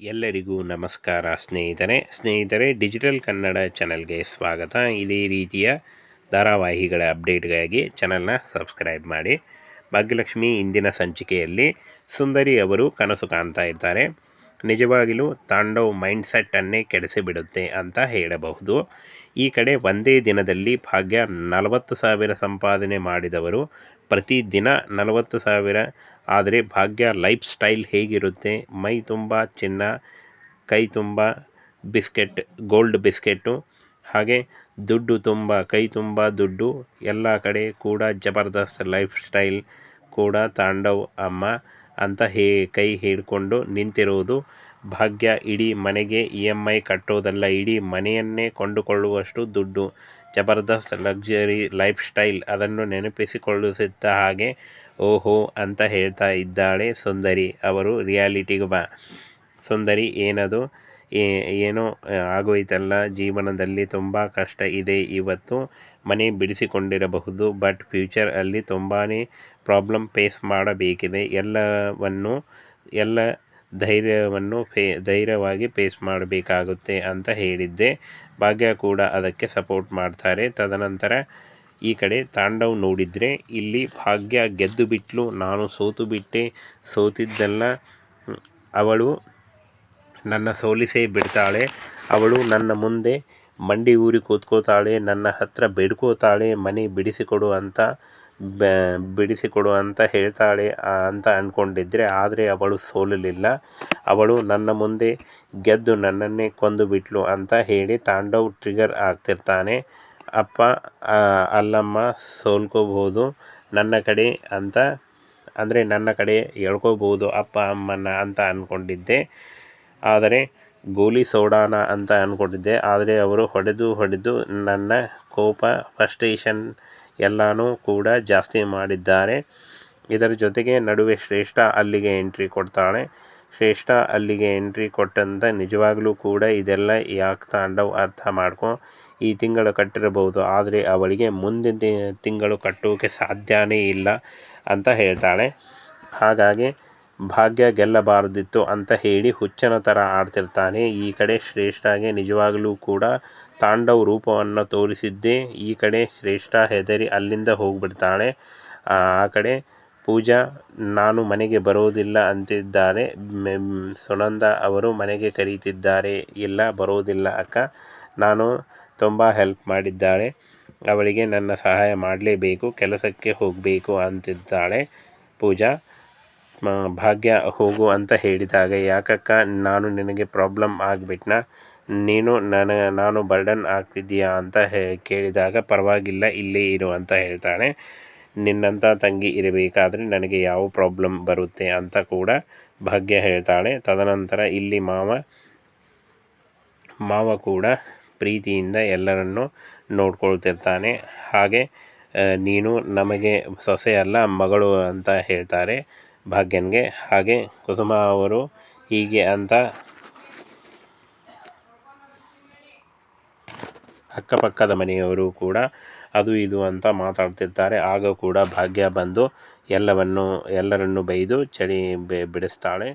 ಎಲ್ಲರಿಗೂ ನಮಸ್ಕಾರ ಸ್ನೇಹಿತರೆ. ಸ್ನೇಹಿತರೆ ಡಿಜಿಟಲ್ ಕನ್ನಡ ಚಾನಲ್ಗೆ ಸ್ವಾಗತ. ಇದೇ ರೀತಿಯ ಧಾರಾವಾಹಿಗಳ ಅಪ್ಡೇಟ್ಗಾಗಿ ಚಾನಲ್ನ ಸಬ್ಸ್ಕ್ರೈಬ್ ಮಾಡಿ. ಭಾಗ್ಯಲಕ್ಷ್ಮಿ ಇಂದಿನ ಸಂಚಿಕೆಯಲ್ಲಿ ಸುಂದರಿ ಅವರು ಕನಸು ಕಾಣ್ತಾ ಇರ್ತಾರೆ ನಿಜವಾಗಿಲೂ ತಾಂಡವ್ ಮೈಂಡ್ ಸೆಟ್ಟನ್ನೇ ಕೆಡಿಸಿಬಿಡುತ್ತೆ ಅಂತ ಹೇಳಬಹುದು. ಈ ಕಡೆ ಒಂದೇ ದಿನದಲ್ಲಿ ಭಾಗ್ಯ ನಲವತ್ತು ಸಾವಿರ ಸಂಪಾದನೆ ಮಾಡಿದವರು ಪ್ರತಿದಿನ ನಲವತ್ತು ಸಾವಿರ ಆದರೆ ಭಾಗ್ಯ ಲೈಫ್ ಸ್ಟೈಲ್ ಹೇಗಿರುತ್ತೆ? ಮೈ ತುಂಬ ಚಿನ್ನ, ಕೈ ತುಂಬ ಬಿಸ್ಕೆಟ್, ಗೋಲ್ಡ್ ಬಿಸ್ಕೆಟ್ಟು ಹಾಗೆ ದುಡ್ಡು ತುಂಬ, ಕೈ ತುಂಬ ದುಡ್ಡು, ಎಲ್ಲ ಕಡೆ ಕೂಡ ಜಬರ್ದಸ್ತ್ ಲೈಫ್ ಸ್ಟೈಲ್ ಕೂಡ ತಾಂಡವ್ ಅಮ್ಮ ಅಂತ ಹೇ, ಕೈ ಹಿಡ್ಕೊಂಡು ನಿಂತಿರುವುದು ಭಾಗ್ಯ ಇಡೀ ಮನೆಗೆ ಇ ಎಂ ಐ ಕಟ್ಟೋದಲ್ಲ, ಇಡೀ ಮನೆಯನ್ನೇ ಕೊಂಡುಕೊಳ್ಳುವಷ್ಟು ದುಡ್ಡು. ಜಬರ್ದಸ್ತ್ ಲಕ್ಸುರಿ ಲೈಫ್ ಸ್ಟೈಲ್ ಅದನ್ನು ನೆನಪಿಸಿಕೊಳ್ಳುತ್ತಿದ್ದ ಹಾಗೆ ಓಹೋ ಅಂತ ಹೇಳ್ತಾ ಇದ್ದಾಳೆ ಸುಂದರಿ. ಅವರು ರಿಯಾಲಿಟಿಗೆ ಬಾ. ಸುಂದರಿ, ಏನದು? ಏನೋ ಆಗೋಯ್ತಲ್ಲ. ಜೀವನದಲ್ಲಿ ತುಂಬ ಕಷ್ಟ ಇದೆ ಇವತ್ತು. ಮನೆ ಬಿಡಿಸಿಕೊಂಡಿರಬಹುದು ಬಟ್ ಫ್ಯೂಚರ್ ಅಲ್ಲಿ ತುಂಬಾ ಪ್ರಾಬ್ಲಮ್ ಫೇಸ್ ಮಾಡಬೇಕಿದೆ. ಎಲ್ಲವನ್ನು, ಎಲ್ಲ ಧೈರ್ಯವನ್ನು ಫೇ, ಧೈರ್ಯವಾಗಿ ಫೇಸ್ ಮಾಡಬೇಕಾಗುತ್ತೆ ಅಂತ ಹೇಳಿದ್ದೆ. ಭಾಗ್ಯ ಕೂಡ ಅದಕ್ಕೆ ಸಪೋರ್ಟ್ ಮಾಡ್ತಾರೆ. ತದನಂತರ ಈ ಕಡೆ ತಾಂಡವ್ ನೋಡಿದರೆ ಇಲ್ಲಿ ಭಾಗ್ಯ ಗೆದ್ದು ಬಿಟ್ಲು ನಾನು ಸೋತು ಬಿಟ್ಟೆ ಸೋತಿದ್ದೆಲ್ಲ. ಅವಳು ನನ್ನ ಸೋಲಿಸೇ ಬಿಡ್ತಾಳೆ, ಅವಳು ನನ್ನ ಮುಂದೆ ಮಂಡಿ ಊರಿ ಕೂತ್ಕೋತಾಳೆ, ನನ್ನ ಹತ್ರ ಬೇಡ್ಕೋತಾಳೆ, ಮನೆ ಬಿಡಿಸಿಕೊಡು ಅಂತ ಬಿಡಿಸಿಕೊಡು ಅಂತ ಹೇಳ್ತಾಳೆ ಅಂತ ಅಂದ್ಕೊಂಡಿದ್ರೆ ಆದರೆ ಅವಳು ಸೋಲಲಿಲ್ಲ. ಅವಳು ನನ್ನ ಮುಂದೆ ಗೆದ್ದು ನನ್ನನ್ನೇ ಕೊಂದು ಬಿಟ್ಲು ಅಂತ ಹೇಳಿ ತಾಂಡವ್ ಟ್ರಿಗರ್ ಆಗ್ತಿರ್ತಾನೆ. ಅಪ್ಪ ಅಲ್ಲಮ್ಮ ಸೋಲ್ಕೋಬೋದು ನನ್ನ ಕಡೆ ಅಂತ, ಅಂದರೆ ನನ್ನ ಕಡೆ ಎಳ್ಕೋಬೋದು ಅಪ್ಪ, ಅಮ್ಮನ ಅಂತ ಅಂದ್ಕೊಂಡಿದ್ದೆ ಆದರೆ ಗೋಲಿ ಸೋಡಾನ ಅಂತ ಅಂದ್ಕೊಂಡಿದ್ದೆ ಆದರೆ ಅವರು ಹೊಡೆದು ಹೊಡೆದು ನನ್ನ ಕೋಪ ಫಸ್ಟೇಷನ್ ಎಲ್ಲನೂ ಕೂಡ ಜಾಸ್ತಿ ಮಾಡಿದ್ದಾರೆ. ಇದರ ಜೊತೆಗೆ ನಡುವೆ ಶ್ರೇಷ್ಠ ಅಲ್ಲಿಗೆ ಎಂಟ್ರಿ ಕೊಡ್ತಾಳೆ. ಶ್ರೇಷ್ಠ ಅಲ್ಲಿಗೆ ಎಂಟ್ರಿ ಕೊಟ್ಟಂತ ನಿಜವಾಗ್ಲೂ ಕೂಡ ಇದೆಲ್ಲ ಯಾಕೆ ತಾಂಡವ್ ಅರ್ಥ ಮಾಡ್ಕೊ ಈ ತಿಂಗಳು ಕಟ್ಟಿರಬಹುದು. ಆದರೆ ಅವಳಿಗೆ ಮುಂದಿನ ತಿಂಗಳು ಕಟ್ಟೋಕೆ ಸಾಧ್ಯನೇ ಇಲ್ಲ ಅಂತ ಹೇಳ್ತಾಳೆ. ಹಾಗಾಗಿ ಭಾಗ್ಯ ಗೆಲ್ಲಬಾರದಿತ್ತು ಅಂತ ಹೇಳಿ ಹುಚ್ಚನ ಥರ ಆಡ್ತಿರ್ತಾನೆ. ಈ ಕಡೆ ಶ್ರೇಷ್ಠಗೆ ನಿಜವಾಗಲೂ ಕೂಡ ತಾಂಡವ್ ರೂಪವನ್ನು ತೋರಿಸಿದ್ದೇ ಈ ಕಡೆ ಶ್ರೇಷ್ಠ ಹೆದರಿ ಅಲ್ಲಿಂದ ಹೋಗ್ಬಿಡ್ತಾಳೆ. ಆ ಕಡೆ ಪೂಜಾ, ನಾನು ಮನೆಗೆ ಬರೋದಿಲ್ಲ ಅಂತಿದ್ದಾರೆ ಸುನಂದ ಅವರು ಮನೆಗೆ ಕರೀತಿದ್ದಾರೆ. ಇಲ್ಲ, ಬರೋದಿಲ್ಲ, ಅಕ್ಕ. ನಾನು ತುಂಬ ಹೆಲ್ಪ್ ಮಾಡಿದ್ದಾಳೆ. ಅವಳಿಗೆ ನನ್ನ ಸಹಾಯ ಮಾಡಲೇಬೇಕು, ಕೆಲಸಕ್ಕೆ ಹೋಗಬೇಕು ಅಂತಿದ್ದಾಳೆ ಪೂಜಾ. ಭಾಗ್ಯ, ಹೋಗು ಅಂತ ಹೇಳಿದಾಗ. ಯಾಕಕ್ಕ, ನಾನು ನಿನಗೆ ಪ್ರಾಬ್ಲಮ್ ಆಗಿಬಿಟ್ನಾ? ನೀನು ನನ್ನ ನಾನು ಬರ್ಡನ್ ಆಗ್ತಿದ್ದೀಯಾ ಅಂತ ಹೇ, ಕೇಳಿದಾಗ ಪರವಾಗಿಲ್ಲ, ಇಲ್ಲೇ ಇರು ಅಂತ ಹೇಳ್ತಾನೆ. ನಿನ್ನಂಥ ತಂಗಿ ಇರಬೇಕಾದ್ರೆ ನನಗೆ ಯಾವ ಪ್ರಾಬ್ಲಮ್ ಬರುತ್ತೆ ಅಂತ ಕೂಡ ಭಾಗ್ಯ ಹೇಳ್ತಾಳೆ. ತದನಂತರ ಇಲ್ಲಿ ಮಾವ ಮಾವ ಕೂಡ ಪ್ರೀತಿಯಿಂದ ಎಲ್ಲರನ್ನು ನೋಡ್ಕೊಳ್ತಿರ್ತಾನೆ. ಹಾಗೆ ನೀನು ನಮಗೆ ಸೊಸೆ ಅಲ್ಲ, ಮಗಳು ಅಂತ ಹೇಳ್ತಾರೆ ಭಾಗ್ಯನಿಗೆ. ಹಾಗೆ ಕುಸುಮ ಅವರು ಹೀಗೆ ಅಂತ ಅಕ್ಕಪಕ್ಕದ ಮನೆಯವರು ಕೂಡ ಅದು ಇದು ಅಂತ ಮಾತಾಡ್ತಿರ್ತಾರೆ. ಆಗ ಕೂಡ ಭಾಗ್ಯ ಬಂದು ಎಲ್ಲವನ್ನು, ಎಲ್ಲರನ್ನು ಬೈದು ಚಳಿ ಬಿಡಿಸ್ತಾಳೆ.